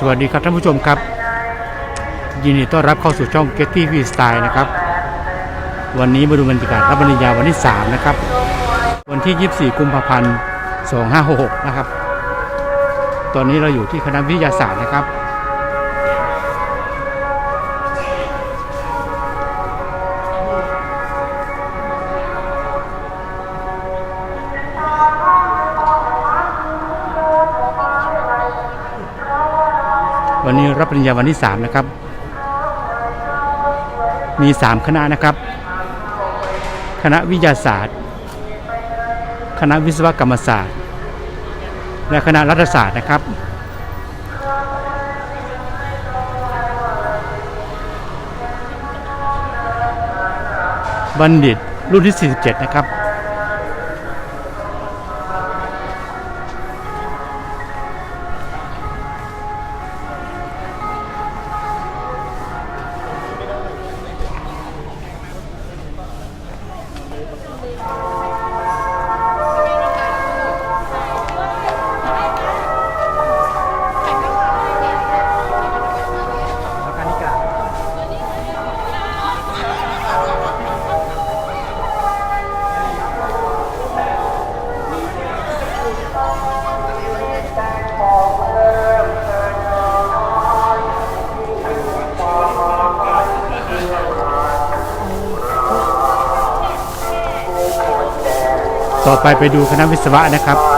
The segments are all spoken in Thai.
สวัสดีครับท่านผู้ชมครับ ยินดีต้อนรับเข้าสู่ช่อง Getty v Style นะครับ วันนี้มาดูบรรยากาศรับปริญญาวันที่ 3 นะครับ วันที่ 24 กุมภาพันธ์ 2566 นะครับ ตอนนี้เราอยู่ที่คณะวิทยาศาสตร์นะครับ รับปริญญาวันที่ 3 นะครับ มี 3 คณะนะครับ คณะวิทยาศาสตร์ คณะวิศวกรรมศาสตร์ และคณะรัฐศาสตร์นะครับ บัณฑิตรุ่นที่ 47 นะครับ ต่อไปไปดูคณะวิศวะนะครับ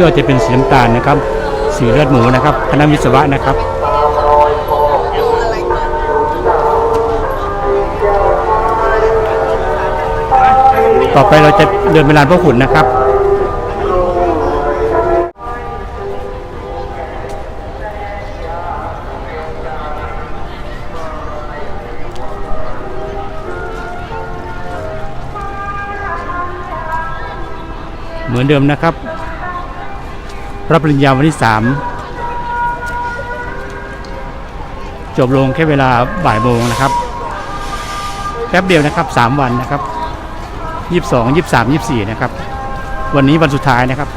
สื้อจะเป็นสีน้ำตาลนะครับ สีเลือดหมูนะครับคณะวิศวะนะครับต่อไปเราจะเดินไปลานพระขุนนะครับ เหมือนเดิมนะครับ รับปริญญาวันที่ 3 จบลงแค่เวลาบ่ายโมงนะครับ แป๊บเดียวนะครับ 3 วันนะครับยี่สิบสองยี่สิบสามยี่สิบสี่นะครับ วันนี้วันสุดท้ายนะครับ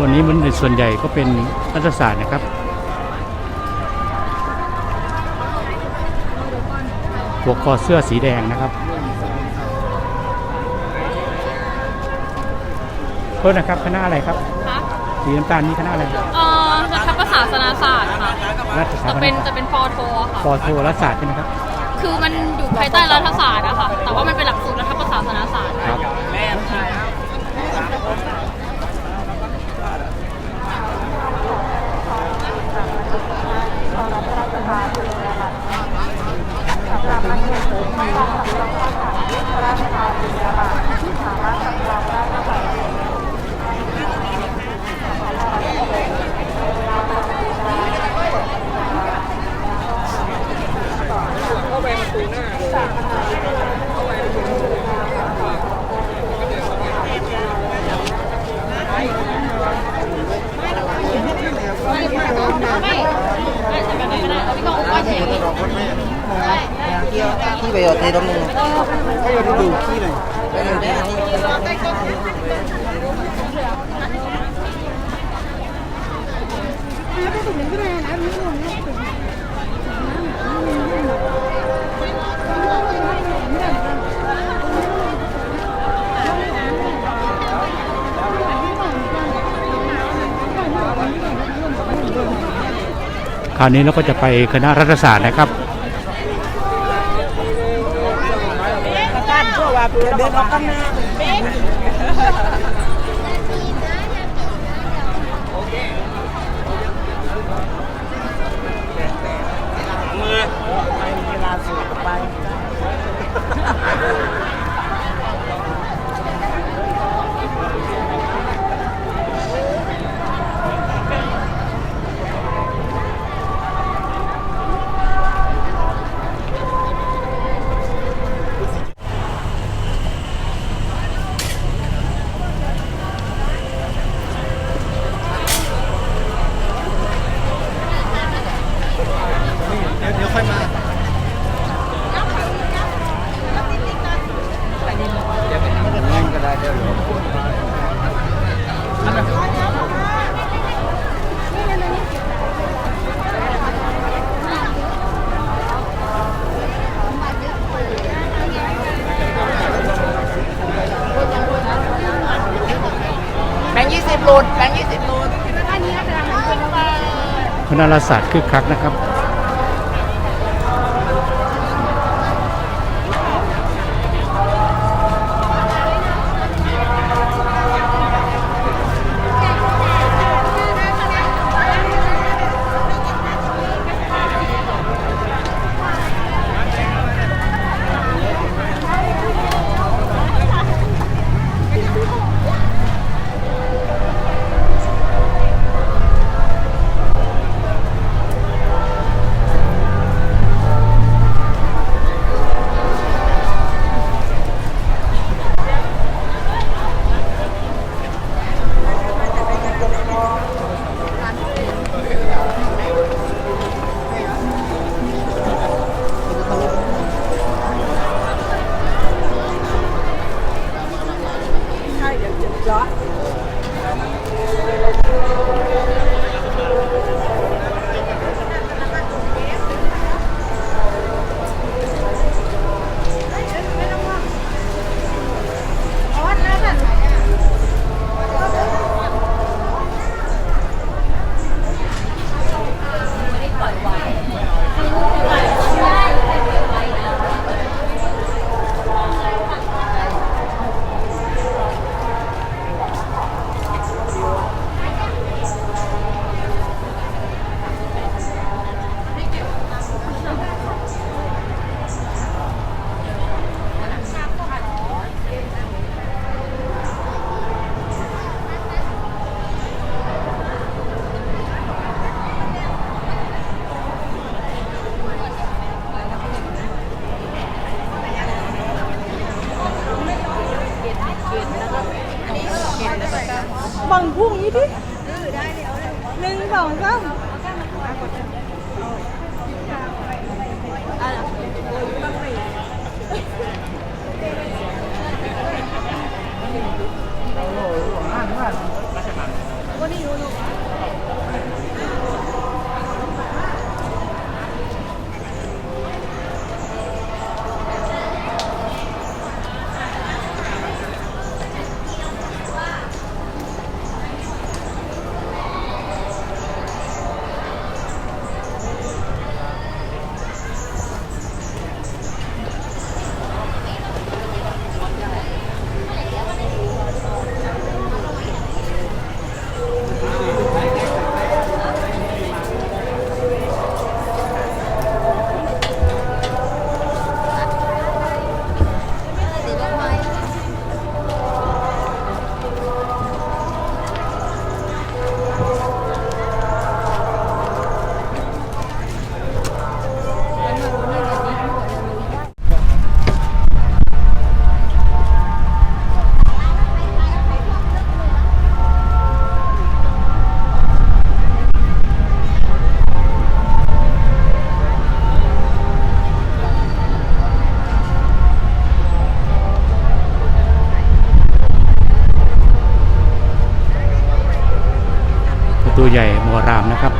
วันนี้มันส่วนใหญ่ก็เป็นรัฐศาสตร์นะครับ หัวคอเสื้อสีแดงนะครับโทษนะครับคณะอะไรครับคะสีน้ำตาลนี่คณะอะไรเอ่อคณะภาษาศาสนศาสตร์ค่ะวรัฐศาสตจะร์เป็นจะเป็นปอโทอะค่ะ ปอโทรัฐศาสตร์ใช่ไหมครับ คือมันอยู่ภายใต้รัฐศาสตร์อะค่ะ แต่ว่ามันเป็นหลักสูตรรัฐประศาสนศาสตร์ ครับ ไม่ไม่ไม่ใช่แบบนั้นก็ได้พี่กองว่าเฉย ที่ประโยชน์ในตรงนึงให้เราดูขี้หน่อยประโยชน์ได้อันนี้คราวนี้เราก็จะไปคณะรัฐศาสตร์นะครับ การชั่วว่า เดินออกข้างหน้าเบ๊กอเวลาสูบไป เดี๋ยวเดี๋ยวค่อยมา แบงค์ยี่สิบ หลุดแบงค์ยี่สิบหลุดคณะรัฐศาสตร์คึกคักนะครับ บังพุ่งนี้ดิหนึ่งสองสามวันนี้รู้ ประตูใหญ่โมรามนะครับ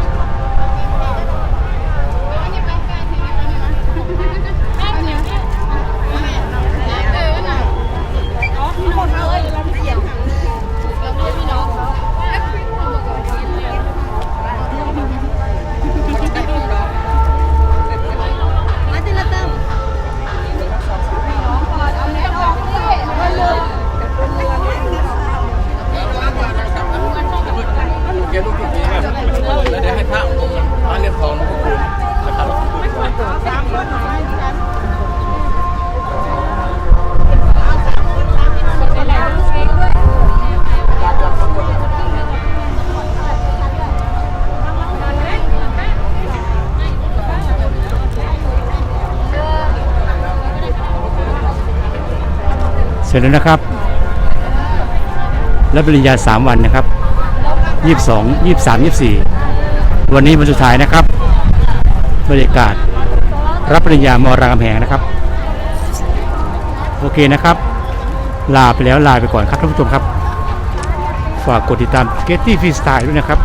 ร็จแล้วนะครับ รับปริญญา 3 วันนะครับ 22 23 24 วันนี้วันสุดท้ายนะครับ บรรยากาศ รับปริญญามรามคแหงนะครับ โอเคนะครับ ลาไปแล้วลาไปก่อนครับท่านผู้ชมครับ ฝากกดติดตาม Getty Freestyle ด้วยนะครับ